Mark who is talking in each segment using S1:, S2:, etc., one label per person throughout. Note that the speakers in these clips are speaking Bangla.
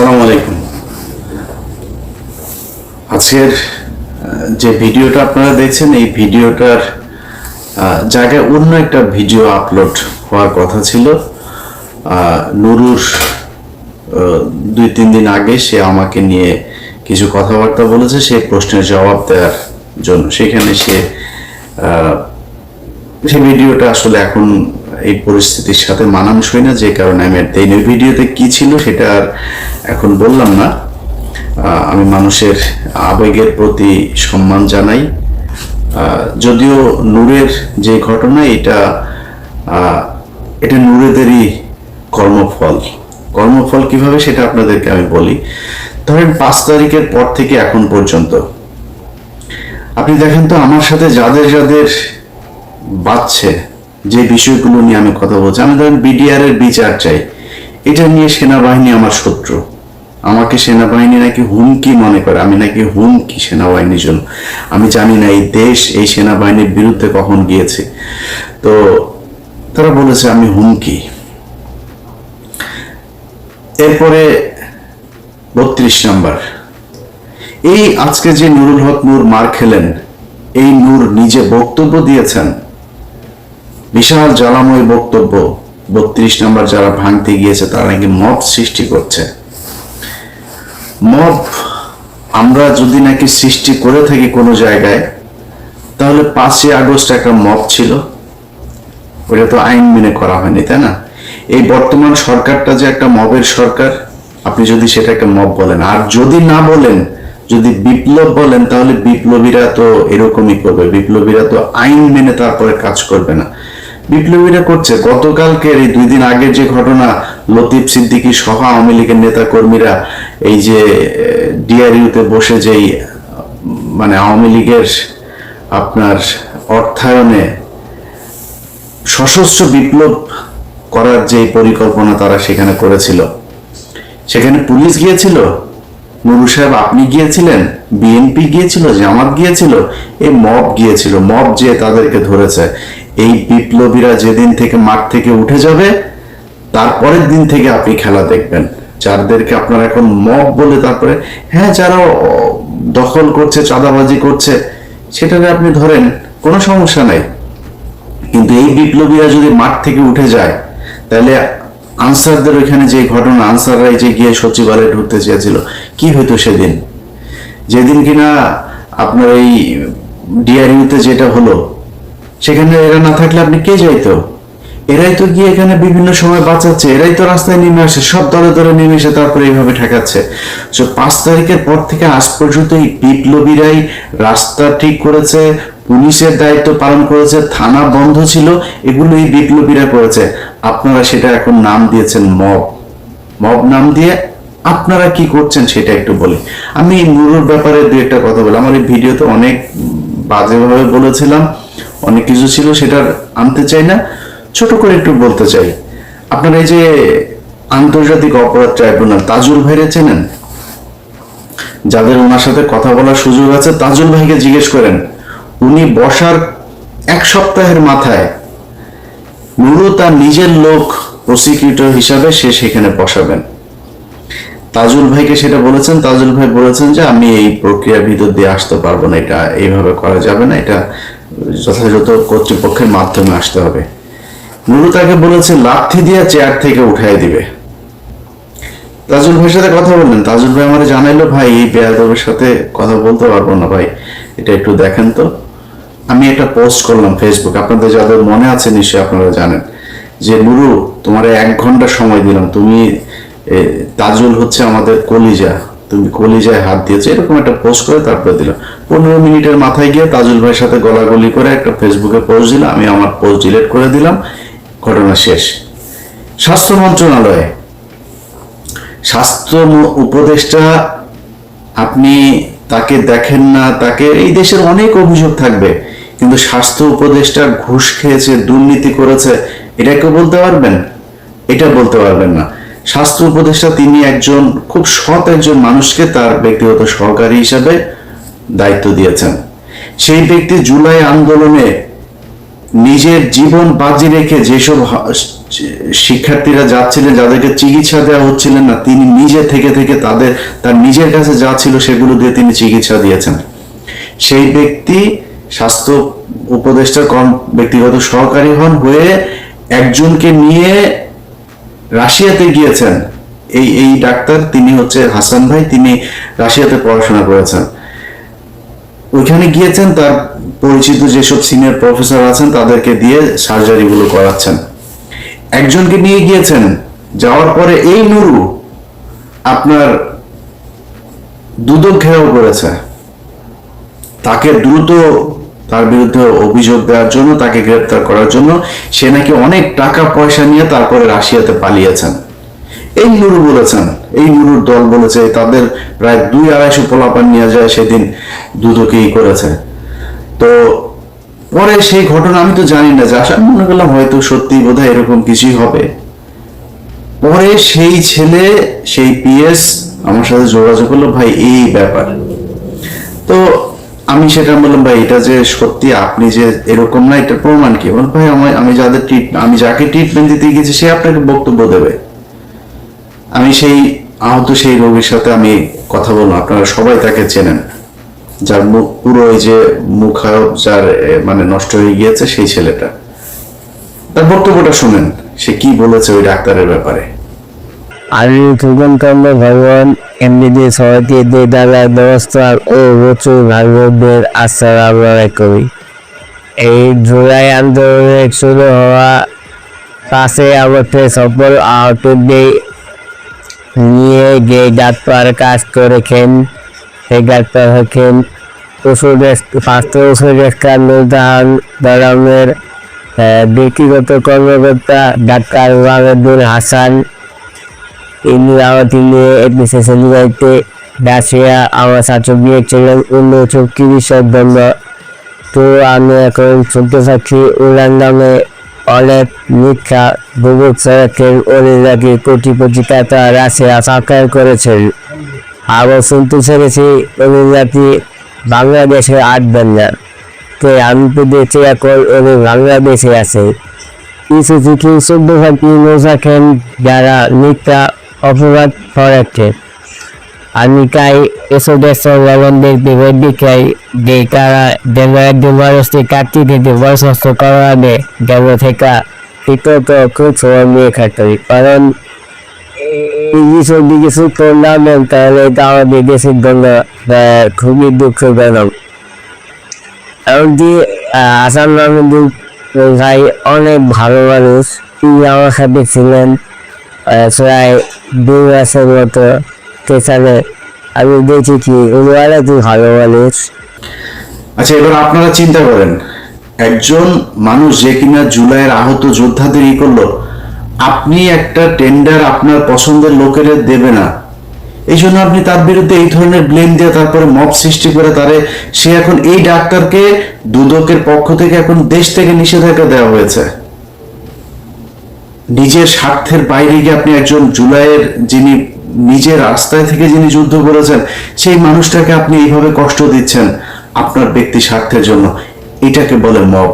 S1: আসসালামু আলাইকুম। আজকের যে ভিডিওটা আপনারা দেখছেন, এই ভিডিওটার জায়গায় অন্য একটা ভিডিও আপলোড হওয়ার কথা ছিল। নুরুর দুই তিন দিন আগে সে আমাকে নিয়ে কিছু কথাবার্তা বলেছে সেই প্রশ্নের জবাব দেওয়ার জন্য। সেখানে সে সেই ভিডিওটা আসলে এখন এই পরিস্থিতির সাথে মানানসই না, যে কারণে আমি আর ভিডিওতে কি ছিল সেটা আর এখন বললাম না। আমি মানুষের আবেগের প্রতি সম্মান জানাই। যদিও নূরের যে ঘটনা, এটা এটা নূরেদেরই কর্মফল। কর্মফল কীভাবে সেটা আপনাদেরকে আমি বলি। ধরেন পাঁচ তারিখের পর থেকে এখন পর্যন্ত। আপনি দেখেন তো আমার সাথে যাদের যাদের বাচ্চে যে বিষয়গুলো নিয়ে আমি কথা বলছি, আমি ধরেন বিডিআর এর বিচার চাই। এটা নিয়ে সেনাবাহিনী আমার শত্রু। আমাকে সেনাবাহিনী নাকি হুমকি মনে করে, আমি নাকি হুমকি সেনাবাহিনীর জন্য। আমি জানি না, এই দেশ, এই সেনাবাহিনীর বিরুদ্ধে কখন গিয়েছে। তো তারা বলেছে, আমি হুমকি। এরপরে বত্রিশ নম্বর। এই আজকে যে নুরুল হক নূর মার খেলেন, এই নূর নিজে বক্তব্য দিয়েছেন। বিশাল জ্বালাময় বক্তব্য। বত্রিশ নম্বর যারা ভাঙতে গিয়েছে, তারা নাকি মব সৃষ্টি করছে। মব আমরা যদি নাকি সৃষ্টি করে থাকি কোনো জায়গায়, তাহলে পাঁচই আগস্ট একটা মব ছিল। ওটা তো আইন মেনে করা হয়নি, তাই না? এই বর্তমান সরকারটা যে একটা মবের সরকার, আপনি যদি সেটাকে মব বলেন। আর যদি না বলেন, যদি বিপ্লব বলেন, তাহলে বিপ্লবীরা তো এরকমই করবে। বিপ্লবীরা তো আইন মেনে তারপরে কাজ করবে না। বিপ্লবীরা করছে। গতকালকের এই দুই দিন আগের যে ঘটনা, লতিফ সিদ্দিকী সহ আওয়ামী লীগের নেতা কর্মীরা এই যে ডিআরইউতে বসে যেই মানে আওয়ামী লীগের আপনার অর্থায়নে সশস্ত্র বিপ্লব করার যে পরিকল্পনা তারা সেখানে করেছিল, সেখানে পুলিশ গিয়েছিল। নুরু সাহেব, আপনি গিয়েছিলেন? বিএনপি গিয়েছিল, জামাত গিয়েছিল, এই মব গিয়েছিল। মব যে তাদেরকে ধরেছে। এই বিপ্লবীরা যেদিন থেকে মাঠ থেকে উঠে যাবে, তারপরের দিন থেকে আপনি খেলা দেখবেন। যাদেরকে আপনারা এখন মব বলে তারপরে হ্যাঁ যারা দখল করছে, চাঁদাবাজি করছে, সেটাকে আপনি ধরেন, কোনো সমস্যা নাই। কিন্তু এই বিপ্লবীরা যদি মাঠ থেকে উঠে যায়, তাহলে আনসারদের ওইখানে যে ঘটনা, আনসাররাই যে গিয়ে সচিবালয়ে ঢুকতে চেয়েছিল, কি হইতো সেদিন? যেদিন কিনা আপনার এই ডিআরইউতে যেটা হলো সেখানে এরা না থাকলে আপনি কে যাইতো? এরাই তো গিয়ে এখানে বিভিন্ন সময় বাঁচাচ্ছে, এরাই তো রাস্তায় নেমে আসে, সব দলে দলে নেমে এসে তারপরে এইভাবে ঠেকাচ্ছে। তো পাঁচ তারিখের পর থেকে আজ পর্যন্ত এই বিপ্লবীরাই রাস্তা ঠিক করেছে, পুলিশের দায়িত্ব পালন করেছে, থানা বন্ধ ছিল এগুলো এই বিপ্লবীরা করেছে। আপনারা সেটা এখন নাম দিয়েছেন মব। মব নাম দিয়ে আপনারা কি করছেন সেটা একটু বলি। আমি এই নুরুর ব্যাপারে দু একটা কথা বলি। আমার এই ভিডিও ভিডিওতে অনেক বাজেভাবে বলেছিলাম, অনেক কিছু ছিল সেটা আনতে চাই না, ছোট করে একটু বলতে চাই। আপনারা এই যে আন্তর্জাতিক অপরাধ ট্রাইব্যুনাল, তাজুল ভাইরে চেনেন? যাদের ওনার সাথে কথা বলার সুযোগ আছে, তাজুল ভাইকে জিজ্ঞেস করেন, উনি বসার এক সপ্তাহের মাথায় তার নিজের লোক প্রসিকিউটর হিসাবে সে সেখানে বসাবেন? তাজুল ভাইকে সেটা বলেছেন, তাজুল ভাই বলেছেন যে আমি এই প্রক্রিয়ার ভিতর দিয়ে আসতে পারব না, এটা এইভাবে করা যাবে না, এটা যথাযথ কর্তৃপক্ষের মাধ্যমে আসতে হবে। নুরু তাকে বলেছে লাথি দিয়ে চেয়ার থেকে উঠাই দিবে। তাজুল ভাইয়ের সাথে কথা বললেন, তাজুল ভাই আমার জানাইলো, ভাই, এই বেয়াদবের সাথে কথা বলতে পারব না, ভাই, এটা একটু দেখেন তো। আমি একটা পোস্ট করলাম ফেসবুক আপনাদের যাদের মনে আছে নিশ্চয়ই আপনারা জানেন, যে, নুরু, তোমার এক ঘণ্টা সময় দিলাম, তুমি তাজুল হচ্ছে আমাদের কলিজা। তুমি কলিজায় হাত দিয়েছ, এরকম একটা পোস্ট করে তারপরে দিলাম। পনেরো মিনিটের মাথায় গিয়ে তাজুল ভাইয়ের সাথে গলাগলি করে একটা ফেসবুকে পোস্ট দিলাম, আমি আমার পোস্ট ডিলিট করে দিলাম, ঘটনা শেষ। স্বাস্থ্য মন্ত্রণালয়ে, স্বাস্থ্য উপদেষ্টা আপনি তাকে দেখেন না, তাকে এই দেশের অনেক অভিযোগ থাকবে, কিন্তু স্বাস্থ্য উপদেষ্টা ঘুষ খেয়েছে, দুর্নীতি করেছে, এটা কেউ বলতে পারবেন? এটা বলতে পারবেন না। স্বাস্থ্য উপদেষ্টা তিনি একজন, খুব সৎ একজন মানুষকে তার ব্যক্তিগত সহকারী হিসাবে দায়িত্ব দিয়েছেন। সেই ব্যক্তি জুলাই আন্দোলনে নিজের জীবন বাজি রেখে যেসব শিক্ষার্থীরা যাচ্ছিলেন, যাদেরকে চিকিৎসা দেওয়া হচ্ছিলেন না, তিনি নিজে থেকে থেকে তাদের, তার নিজের কাছে যা ছিল সেগুলো দিয়ে তিনি চিকিৎসা দিয়েছেন। সেই ব্যক্তি স্বাস্থ্য উপদেষ্টার কর্ম ব্যক্তিগত সহকারী হন হয়ে একজনকে নিয়ে রাশিয়াতে গিয়েছেন। এই এই ডাক্তার তিনি হচ্ছে হাসান ভাই, তিনি রাশিয়াতে পড়াশোনা করেছেন। ওইখানে গিয়েছেন, তার পরিচিত যেসব সিনিয়র প্রফেসর আছেন, তাদেরকে দিয়ে সার্জারি গুলো করাচ্ছেন। একজনকে নিয়ে গিয়েছেন, যাওয়ার পরে এই নুরু আপনার দুদক ঘেরাও করেছে। তাকে দ্রুত তার বিরুদ্ধে অভিযোগ দেওয়ার জন্য, তাকে গ্রেপ্তার করার জন্য সে নাকি অনেক টাকা পয়সা নিয়ে তারপরে রাশিয়াতে পালিয়েছেন। এই নুরু বলেছেন, এই নুরুর দল বলেছে তাদের প্রায় দুই আড়াইশো পোলাপান নিয়ে যায় সেদিন দুদকেই করেছে। তো পরে সেই ঘটনা আমি তো জানি না যা আমি মনে করলাম হয়তো সত্যি বোধহয় এরকম কিছুই হবে। পরে সেই ছেলে, সেই পিএস আমার সাথে যোগাযোগ করল, ভাই, এই ব্যাপার। তো আমি সেটা বললাম, ভাই, এটা যে সত্যি আপনি যে এরকম না এটা প্রমাণ কি? বল ভাই আমি আমি যাদের ট্রিট আমি যাকে ট্রিটমেন্ট দিতে গেছি সে আপনাকে বক্তব্য দেবে। আমি সেই, আহত সেই রোগীর সাথে আমি কথা বললাম আপনারা সবাই তাকে চেনেন। যার মুখ পুরো ওই যে মুখায়ব যার মানে নষ্ট হয়ে গিয়েছে, সেই ছেলেটা। তার বক্তব্যটা শুনেন, সে কি বলেছে ওই ডাক্তারের ব্যাপারে।
S2: আমি সুগন্ধকান্ত ভগবান সবাইকে দিয়ে দেওয়ার ব্যবস্থা ও প্রচুর ভাগবতদের আস্থা আমরা করি। এই জুলাই আন্দোলনে শুরু হওয়া পাশে আগস্টে সফল আহতদের নিয়ে যে ডাক্তার কাজ করেছেন। সেই ডাক্তার হচ্ছেন ওষুধের, স্বাস্থ্য ওষুধের ব্যক্তিগত কর্মকর্তা ডাক্তার ওয়াহেদুল হাসান আমাকে নিয়ে এপিসে বাড়িতে রাশিয়া আমার সাথে গিয়েছিলেন অন্য চিকিৎসার জন্য তো আমি এখন শুনতে পাচ্ছি উড়ান নামে অনেক মিথ্যা বুবুক সড়কের অনিরাকে কোটি কোটি টাকা রাশিয়া সরকার করেছেন। আবার শুনতে পেরেছি অনিরাকি বাংলাদেশে আসবেন না তো আমি তো দেখছি এখন উনি বাংলাদেশে আছে। কিছু কিছু সভ্যভাবী থাকেন যারা মিথ্যা অপরাধ করেছে আমি এসব দেশের লবণদের চাই যে যেন একজন মানুষকে কাটিয়ে দিতে বরখাস্ত করা হবে যেন থেকে। বিতর্ক খুব সময় হবে। কারণ এই কিছু করলাম তাহলে এটা আমাদের দেশের জন্য খুবই দুঃখজনক। এমনকি আসাম মাহমুদুল ভাই অনেক ভালো মানুষ, তিনি আমার সাথে ছিলেন। প্রায় দুই মাসের মতো সেখানে আমি দেখেছি উনি অনেক ভালো মানুষ
S1: আচ্ছা এবার আপনারা চিন্তা করেন। একজন মানুষ যে কিনা জুলাইয়ের আহত যোদ্ধাদের ই করল, আপনি একটা টেন্ডার আপনার পছন্দের লোকের দেবে না। এই জন্য আপনি তার বিরুদ্ধে এই ধরনের ব্লেম দিয়ে তারপরে মব সৃষ্টি করে তারে সে এখন এই ডাক্তারকে, দুদকের পক্ষ থেকে এখন দেশ থেকে নিষেধাজ্ঞা দেওয়া হয়েছে। নিজের স্বার্থের বাইরে গিয়ে আপনি একজন জুলাইয়ের যিনি নিজের রাস্তায় থেকে যিনি যুদ্ধ করেছেন, সেই মানুষটাকে আপনি এইভাবে কষ্ট দিচ্ছেন আপনার ব্যক্তি স্বার্থের জন্য। এটাকে বলে মব।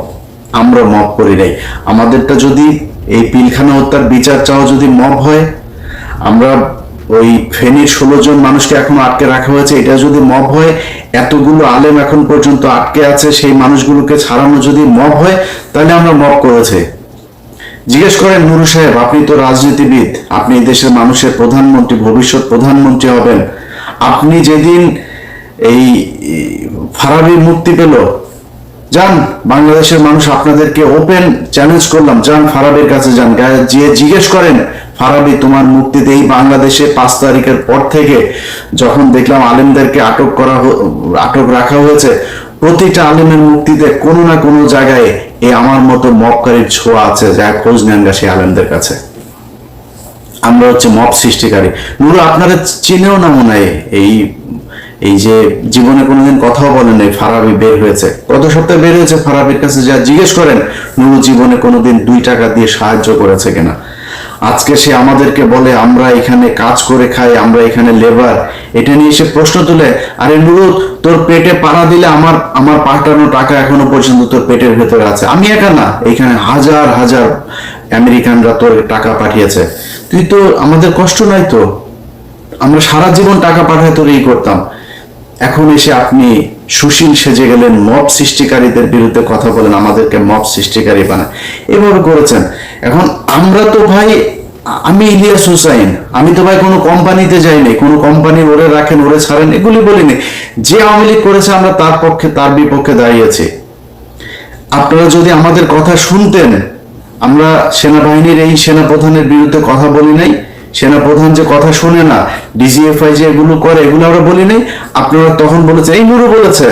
S1: আমরা মব করি নাই। আমাদেরটা যদি এই পিলখানা হত্যার বিচার চাওয়া যদি মব হয়, আমরা ওই ফেনীর ষোলো জন মানুষকে এখনও আটকে রাখা হয়েছে। এটা যদি মব হয়, এতগুলো আলেম এখন পর্যন্ত আটকে আছে, সেই মানুষগুলোকে ছাড়ানো যদি মব হয়, তাহলে আমরা মব করেছে। জিজ্ঞেস করেন, নুরু সাহেব, আপনি তো রাজনীতিবিদ। আপনি দেশের মানুষের প্রধানমন্ত্রী, ভবিষ্যৎ প্রধানমন্ত্রী হবেন। আপনি যেদিন এই ফারাবি মুক্তি পেল, যান, বাংলাদেশের মানুষ আপনাদেরকে ওপেন চ্যালেঞ্জ করলাম। যান, ফারাবির কাছে যান। যে জিজ্ঞেস করেন, ফারাবি, তোমার মুক্তিতে এই বাংলাদেশে পাঁচ তারিখের পর থেকে যখন দেখলাম আলেমদেরকে আটক করা আটক রাখা হয়েছে, প্রতিটা আলেমের মুক্তিতে কোনো না কোনো জায়গায় এই আমার মতো মপকারীর ছোঁয়া আছে, যা খোঁজ নেন গা সেই আলেমদের কাছে। আমরা হচ্ছে মপ সৃষ্টিকারী। নুরু, আপনারা চিনেও না মনে হয় এই এই যে জীবনে কোনোদিন কথাও বলেন নাই, ফারাবি বের হয়েছে। গত সপ্তাহে বের হয়েছে ফারাবির কাছে, যা জিজ্ঞেস করেন, নুরু জীবনে কোনোদিন দুই টাকা দিয়ে সাহায্য করেছে কিনা। আজকে সে আমাদেরকে বলে, আমরা এখানে কাজ করে খাই, আমরা এখানে লেবার এটা নিয়ে সে প্রশ্ন তুলে, আরে নুরুল, তোর পেটে পাড়া দিলে আমার আমার পাঠানো টাকা এখনও পর্যন্ত তোর পেটের ভেতরে আছে। আমি একা না, এখানে হাজার হাজার আমেরিকানরা তোর টাকা পাঠিয়েছে। তুই তো, আমাদের কষ্ট নাই তো। আমরা সারা জীবন টাকা পাঠায় তোর এই করতাম। এখন এসে আপনি সুশীল সেজে গেলেন, মব সৃষ্টিকারীদের বিরুদ্ধে কথা বলেন, আমাদেরকে মব সৃষ্টিকারী বানায়। এভাবে করেছেন। এখন আমরা তো ভাই, আমি ইলিয়াস হুসাইন, আমি তো ভাই কোনো কোম্পানিতে যাইনি, কোনো কোম্পানি ওরে রাখেন, ওরে ছাড়েন, এগুলি বলিনি। যে আওয়ামী লীগ করেছে, আমরা তার পক্ষে, তার বিপক্ষে দাঁড়িয়েছি আপনারা যদি আমাদের কথা শুনতেন, আমরা সেনাবাহিনীর এই সেনাপ্রধানের বিরুদ্ধে কথা বলি নাই সেনাপ্রধান যে কথা শুনে না ডিজিএফআই যে এগুলো করে, এগুলো আমরা বলি নাই? আপনারা তখন বলেছে এই নুরু বলেছে,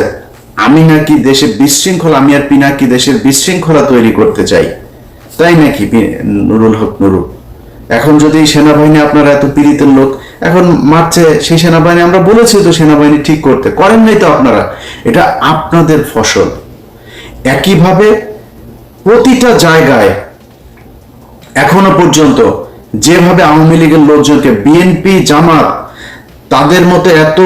S1: আমি নাকি দেশে বিশৃঙ্খলা, আমি আর পিনাকি দেশের বিশৃঙ্খলা তৈরি করতে চাই। তাই নাকি নুরুল হক নুরু? এখন যদি সেনাবাহিনী আপনারা এত পীড়িতের লোক, এখন মারছে সেই সেনাবাহিনী, আমরা বলেছি তো সেনাবাহিনী ঠিক করতে, করেন নাই তো আপনারা? এটা আপনাদের ফসল। একইভাবে প্রতিটা জায়গায়, এখনও পর্যন্ত যেভাবে আওয়ামী লীগের লোকজনকে বিএনপি, জামাত, তাদের মতো এত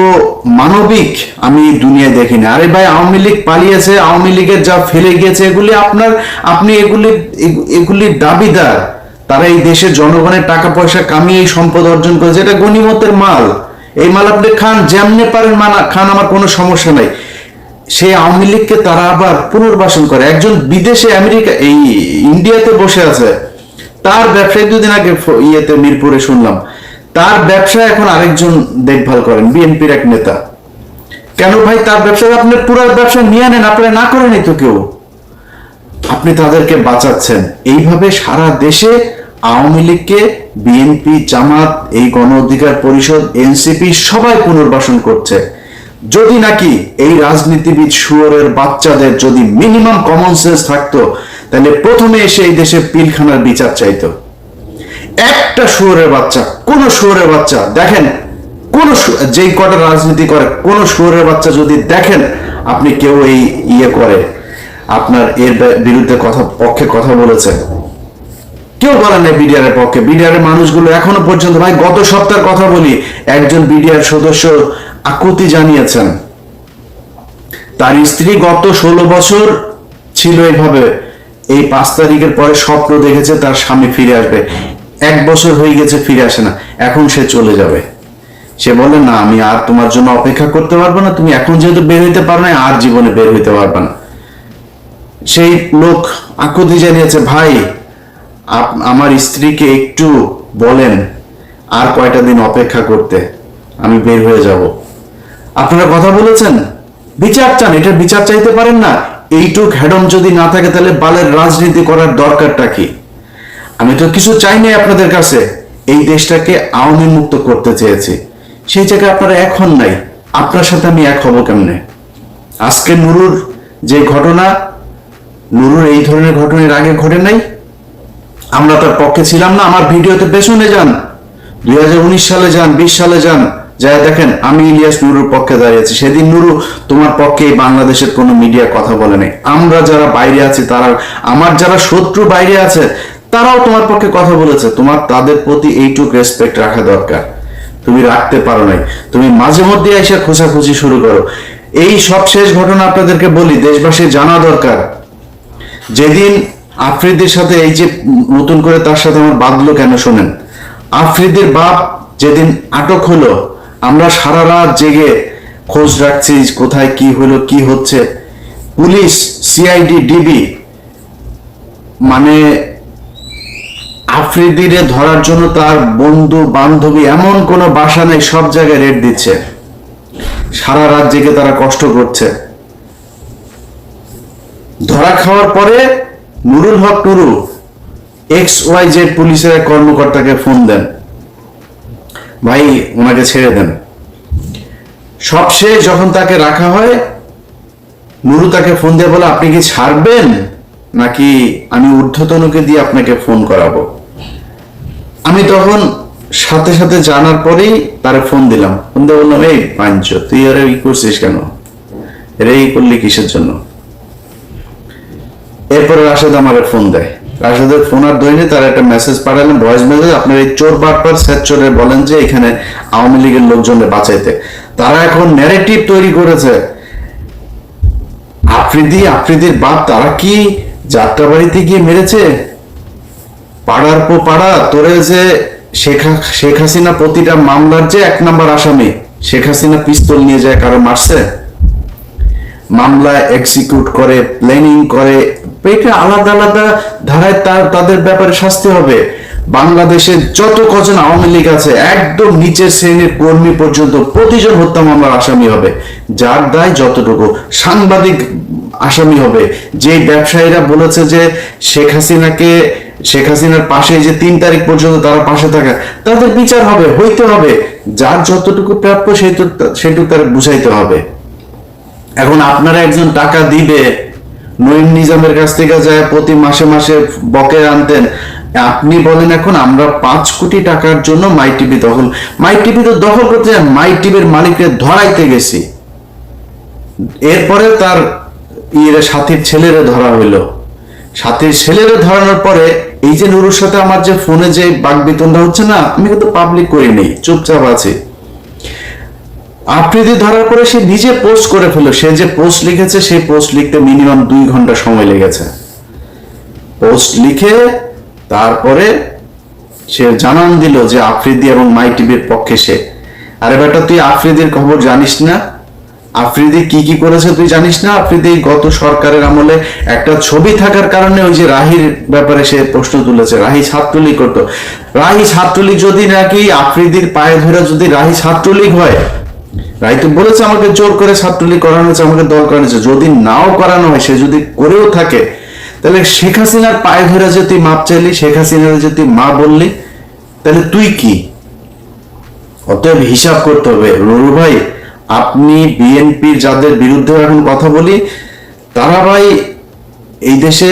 S1: মানবিক আমি দুনিয়ায় দেখিনি। আরে ভাই, আওয়ামী লীগ পালিয়েছে, আওয়ামী লীগের যা ফেলে গিয়েছে, এগুলি আপনার, আপনি এগুলি এগু- এগুলির দাবিদার। তারা এই দেশের জনগণের টাকা পয়সা কামিয়ে সম্পদ অর্জন করেছে, এটা গণিমতের মাল। এই মাল আপনি খান, যেমনে পারেন মানা, খান, আমার কোনো সমস্যা নাই। সেই আওয়ামী লীগকে তারা আবার পুনর্বাসন করে। একজন বিদেশে আমেরিকা, এই ইন্ডিয়াতে বসে আছে। তার ব্যবসায় দুদিন আগে ইয়েতে মিরপুরে শুনলাম। তার ব্যবসা এখন আরেকজন দেখভাল করেন, বিএনপির এক নেতা। কেন ভাই, তার ব্যবসা আপনি পুরো ব্যবসা নিয়ে নেন আপনারা না করেনি তো কেউ। আপনি তাদেরকে বাঁচাচ্ছেন। এইভাবে সারা দেশে আওয়ামী লীগকে, বিএনপি, জামাত, এই গণ অধিকার পরিষদ, এনসিপি সবাই পুনর্বাসন করছে। যদি নাকি এই রাজনীতিবিদ শুয়োরের বাচ্চাদের যদি মিনিমাম কমন সেন্স থাকতো তাহলে প্রথমে এসে এই দেশে পিলখানার বিচার চাইতো। একটা শুয়োরের বাচ্চা, কোন শুয়োরের বাচ্চা, দেখেন, কোন যেই কটা রাজনীতি করে, কোন শুয়োরের বাচ্চা যদি দেখেন, আপনি কেউ এই ইয়ে করে, আপনার এর বিরুদ্ধে কথা, পক্ষে কথা বলেছেন। কেউ বলে নাই বিডিআর এর পক্ষে। বিডিআর এর মানুষগুলো এখনও পর্যন্ত, ভাই, গত সপ্তাহের কথা বলি, একজন বিডিআর সদস্য আকুতি জানিয়েছেন। তার স্ত্রী গত ষোলো বছর ছিল এইভাবে এই পাঁচ তারিখের পরে স্বপ্ন দেখেছে, তার স্বামী ফিরে আসবে। এক বছর হয়ে গেছে, ফিরে আসে না। এখন সে চলে যাবে। সে বলে, না, আমি আর তোমার জন্য অপেক্ষা করতে পারব না। তুমি এখন যেহেতু বের হইতে পারো না আর জীবনে বের হইতে পারবে না। সেই লোক আকুতি জানিয়েছে, ভাই আমার স্ত্রীকে একটু বলেন আর কয়টা দিন অপেক্ষা করতে। আমি বের হয়ে যাব। আপনারা কথা বলেছেন? বিচার চান? এটা বিচার চাইতে পারেন না? এইটুক হ্যাডম যদি না থাকে, তাহলে বালের রাজনীতি করার দরকারটা কি? আমি তো কিছু চাই নাই আপনাদের কাছে। এই দেশটাকে আওয়ামী মুক্ত করতে চেয়েছি। সেই জায়গায় আপনারা এখন নাই। আপনার সাথে আমি এক হব কেমনে? আজকে নুরুর যে ঘটনা, নুরুর এই ধরনের ঘটনা এর আগে ঘটে নাই। আমরা তার পক্ষে ছিলাম না। আমার ভিডিওতে পেছনে যান। দুই হাজার উনিশ সালে যান, বিশ সালে যান। যা দেখেন, আমি ইলিয়াস নুরুর পক্ষে দাঁড়িয়েছি সেদিন নুরু তোমার পক্ষে বাংলাদেশের কোনো মিডিয়া কথা বলে নাই। আমরা যারা বাইরে আছি, তারা আমার যারা শত্রু বাইরে আছে, তারাও তোমার পক্ষে কথা বলেছে। তোমার, তাদের প্রতি এইটুক রেসপেক্ট রাখা দরকার। তুমি রাখতে পারো নাই। তুমি মাঝে মধ্যে এসে খোঁজাখুঁজি শুরু করো। এই সব শেষ ঘটনা আপনাদেরকে বলি দেশবাসী জানা দরকার। যেদিন আফ্রিদির সাথে এই যে নতুন করে তার সাথে আমার বাঁধলো কেন শোনেন? আফ্রিদির বাপ যেদিন আটক হলো আমরা সারা রাত জেগে খোঁজ রাখছি কোথায় কি হলো, কি হচ্ছে। পুলিশ সিআইডি ডিবি মানে আফ্রিদিরে ধরার জন্য তার বন্ধু, বান্ধবী, এমন কোনো বাসা নেই, সব জায়গায় রেড দিচ্ছে। সারা রাত জেগে তারা কষ্ট করছে। ধরা খাওয়ার পরে Nurul Haque Nuru X Y Z পুলিশের কর্মকর্তাকে ফোন দেন। ভাই, ওনাকে ছেড়ে দেন। সবশেষ যখন তাকে রাখা হয়, নুরু তাকে ফোন দিয়ে বলে, আপনি কি ছাড়বেন? নাকি আমি ঊর্ধ্বতনকে দিয়ে আপনাকে ফোন করাবো? আমি তখন সাথে সাথে জানার পরেই তারে ফোন দিলাম। ফোন দিয়ে বললাম, এই পাঞ্চ, তুই আরে ই করছিস কেন? রে ই করলি কিসের জন্য? এরপরে রাশেদ আমার ফোন দেয়। রাশেদের ফোন আর ধরেনি, তারা একটা মেসেজ পাঠালেন ভয়েস মেসেজ আপনার এই চোর বলেন যে এখানে আওয়ামী লীগের লোকজনের বাঁচাইতে। তারা এখন ন্যারেটিভ তৈরি করেছে। আফ্রিদি, আফ্রিদির বাপ, তারা কি যাত্রাবাড়িতে গিয়ে মেরেছে? পাড়ার পো পাড়া, তোরে যে শেখ হাসিনা প্রতিটা মামলার যে এক নাম্বার আসামি, শেখ হাসিনা পিস্তল নিয়ে যায়, কারও মারছে? মামলা এক্সিকিউট করে প্ল্যানিং করে, এটা আলাদা আলাদা ধারায় তার, তাদের ব্যাপারে শাস্তি হবে। বাংলাদেশে যত কজন আওয়ামী লীগ আছে, একদম নিচের শ্রেণির কর্মী পর্যন্ত প্রতিজন হত্যা মামলার আসামি হবে। যার দায় যতটুকু সাংবাদিক আসামি হবে। যে ব্যবসায়ীরা বলেছে যে শেখ হাসিনাকে, শেখ হাসিনার পাশে যে তিন তারিখ পর্যন্ত তারা পাশে থাকা, তাদের বিচার হবে, হইতে হবে। যার যতটুকু প্রাপ্য সেইটুকু সেটুকু তার বুঝাইতে হবে। এখন আপনারা একজন টাকা দিবে, নঈম নিজামের কাছ থেকে যায় প্রতি মাসে মাসে বকে আনতেন। আপনি বলেন এখন আমরা পাঁচ কোটি টাকার জন্য মাই টিভি দখল। মাই টিভি তো দখল করতে মাই টিভির মালিককে ধরাইতে গেছি। এরপরে তার ইয়ে সাথীর ছেলেরে ধরা হইল। সাথীর ছেলেরে ধরানোর পরে এই যে নুরুর সাথে আমার যে ফোনে যে বাগবিতনটা হচ্ছে না, আমি কিন্তু পাবলিক করিনি, চুপচাপ আছি। আফ্রিদি ধরার পরে সে নিজে পোস্ট করে ফেলল, সে যে পোস্ট লিখেছে, সেই পোস্ট লিখতে মিনিমাম দুই ঘণ্টা সময় লেগেছে। পোস্ট লিখে তারপরে সে জানান দিল যে আফ্রিদি এবং মাই টিভির পক্ষে সে। আরে বেটা তুই আফ্রিদির খবর জানিস না? আফ্রিদি কি কি করেছে তুই জানিস না? আফ্রিদি গত সরকারের আমলে একটা ছবি থাকার কারণে ওই যে রাহির ব্যাপারে সে প্রশ্ন তুলেছে, রাহি ছাত্রলীগ করতো। রাহি ছাত্রলীগ যদি নাকি আফ্রিদির পায়ে ধরে যদি রাহি ছাত্রলীগ হয় রাই তো বলেছে আমাকে জোর করে ছাত্রলীগ করানো হয়েছে, আমাকে দল করানো হয়েছে। যদি নাও করানো হয়, সে যদি করেও থাকে, তাহলে শেখ হাসিনার পায়ে ধরে যে তুই মাপ চাইলি, শেখ হাসিনার যে তুই মা বললি, তাহলে তুই কি? অতএব হিসাব করতে হবে। নুরু ভাই, আপনি বিএনপির যাদের বিরুদ্ধে এখন কথা বলি, তারা ভাই এই দেশে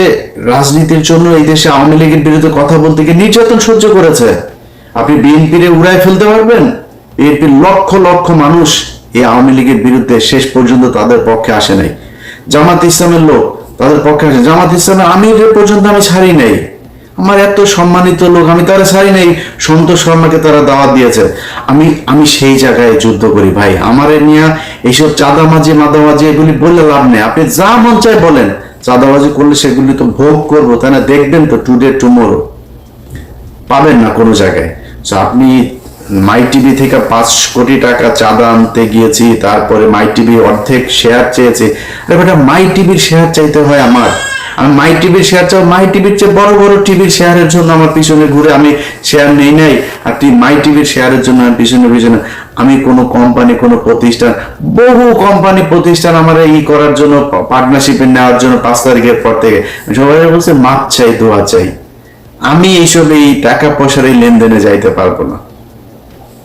S1: রাজনীতির জন্য, এই দেশে আওয়ামী লীগের বিরুদ্ধে কথা বলতে গিয়ে নির্যাতন সহ্য করেছে। আপনি বিএনপির উড়ায় ফেলতে পারবেন? বিএনপির লক্ষ লক্ষ মানুষ এই আওয়ামী লীগের বিরুদ্ধে শেষ পর্যন্ত তাদের পক্ষে আসে নাই। জামাত ইসলামের লোক তাদের পক্ষে আসে জামাত ইসলামের আমিরের পর্যন্ত আমি ছাড়ি নাই। আমার এত সম্মানিত লোক, আমি তারা ছাড়ি নাই। সন্তোষ শর্মাকে তারা দাওয়াত দিয়েছে। আমি আমি সেই জায়গায় যুদ্ধ করি ভাই। আমার নিয়ে এইসব চাঁদামাজি মাদামাজি এগুলি বললে লাভ নেই। আপনি যা মন চায় বলেন। চাঁদাবাজি করলে সেগুলি তো ভোগ করব। তাই না? দেখবেন তো টুডে টুমোরো পাবেন না কোনো জায়গায়। আপনি মাই টিভি থেকে পাঁচ কোটি টাকা চাঁদা আনতে গিয়েছি, তারপরে মাই টিভি অর্ধেক শেয়ার চেয়েছি। আরে বেটা মাই টিভির শেয়ার চাইতে হয় আমার। আমি মাই টিভির শেয়ার চাও মাই টিভির চেয়ে বড় বড় টিভির শেয়ারের জন্য আমার পিছনে ঘুরে আমি শেয়ার নেই নাই। আর তুই মাই টিভির শেয়ারের জন্য আমি পিছনে পিছনে আমি কোনো কোম্পানি কোনো প্রতিষ্ঠান, বহু কোম্পানি প্রতিষ্ঠান আমার ই করার জন্য পার্টনারশিপে নেওয়ার জন্য পাঁচ তারিখের পর থেকে। সবাই বলছে, মাপ চাই, দোয়া চাই। আমি এইসব এই টাকা পয়সার এই লেনদেনে যাইতে পারব না।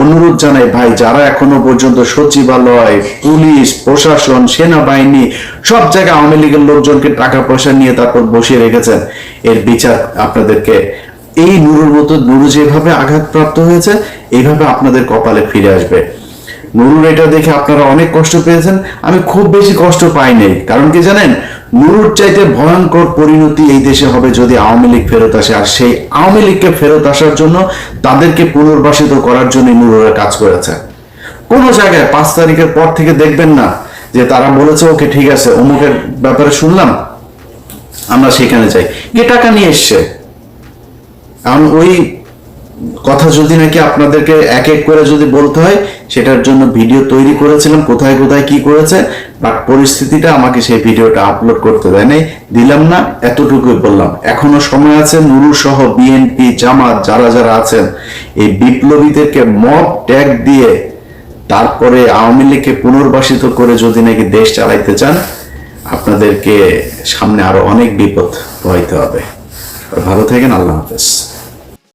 S1: অনুরোধ জানাই, ভাই, যারা এখনও পর্যন্ত সচিবালয়, পুলিশ, প্রশাসন, সেনাবাহিনী, সব জায়গায় আওয়ামী লীগের লোকজনকে টাকা পয়সা নিয়ে তারপর বসিয়ে রেখেছেন, এর বিচার আপনাদেরকে এই নুরুর মতো, নুরু যেভাবে আঘাতপ্রাপ্ত হয়েছে এইভাবে আপনাদের কপালে ফিরে আসবে। নুরুর এটা দেখে আপনারা অনেক কষ্ট পেয়েছেন, আমি খুব বেশি কষ্ট পাই নাই কারণ কি জানেন নুরুর চাইতে ভয়ঙ্কর পরিণতি এই দেশে হবে যদি আওয়ামী লীগ ফেরত আসে। আর সেই আওয়ামী লীগকে ফেরত আসার জন্য তাদেরকে পুনর্বাসিত করার জন্য নুরুরা কাজ করেছে। কোনো জায়গায় পাঁচ তারিখের পর থেকে দেখবেন না যে তারা বলেছে, ওকে, ঠিক আছে, অমুকের ব্যাপারে শুনলাম, আমরা সেখানে যাই। গিয়ে টাকা নিয়ে এসছে? কারণ ওই কথা যদি নাকি আপনাদেরকে এক এক করে যদি বলতে হয়, সেটার জন্য ভিডিও তৈরি করেছিলাম, কোথায় কোথায় কি করেছে, বাট পরিস্থিতিটা আমাকে সেই ভিডিওটা আপলোড করতে দেয় নাই দিলাম না, এতটুকুই বললাম। এখনও সময় আছে নুরু সহ বিএনপি জামাত, যারা যারা আছেন, এই বিপ্লবীদেরকে মব ট্যাগ দিয়ে তারপরে আওয়ামী লীগকে পুনর্বাসিত করে যদি নাকি দেশ চালাইতে চান, আপনাদেরকে সামনে আরও অনেক বিপদ হইতে হবে। ভালো থাকেন, আল্লাহ হাফেজ।